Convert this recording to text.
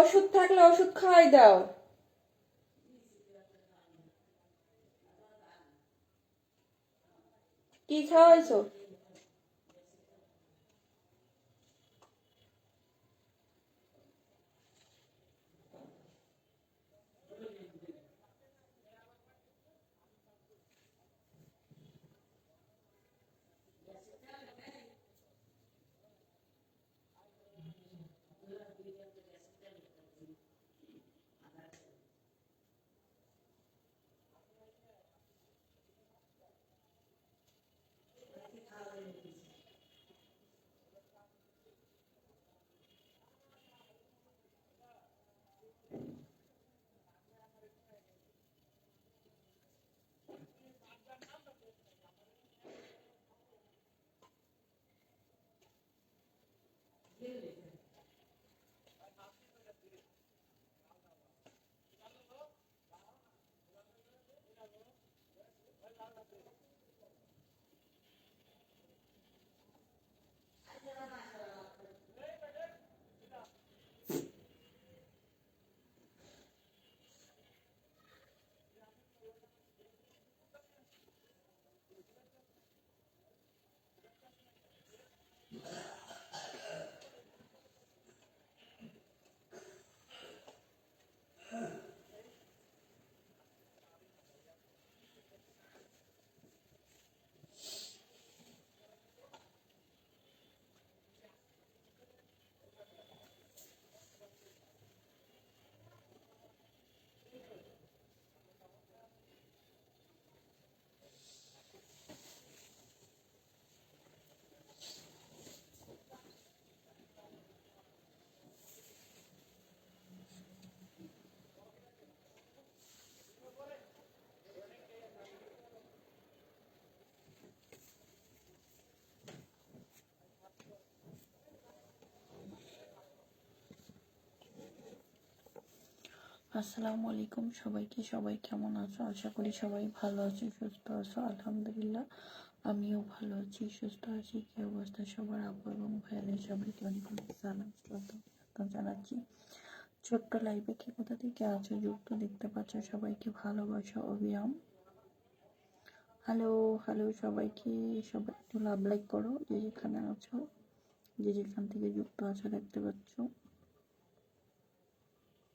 ওষুধ থাকলে ওষুধ খাওয়াই দাও। কি খাওয়াইছো? আসসালামু আলাইকুম। সবাইকে সবাই কেমন আছো? আশা করি সবাই ভালো আছো, সুস্থ আছো। আলহামদুলিল্লাহ, আমিও ভালো আছি, সুস্থ আছি। কি অবস্থা সবার? আপু এবং ভাইয়াদের সবাইকে অনেক সালাম জানাচ্ছি। ছোট্ট লাইভে কি কোথা থেকে আছো? যুক্ত দেখতে পাচ্ছ সবাইকে ভালোবাসা অবিরাম হ্যালো হ্যালো সবাইকে, সবাই একটু লাভ লাইক করো। যে যেখানে আছো, যে যেখান থেকে যুক্ত আছো দেখতে পাচ্ছ।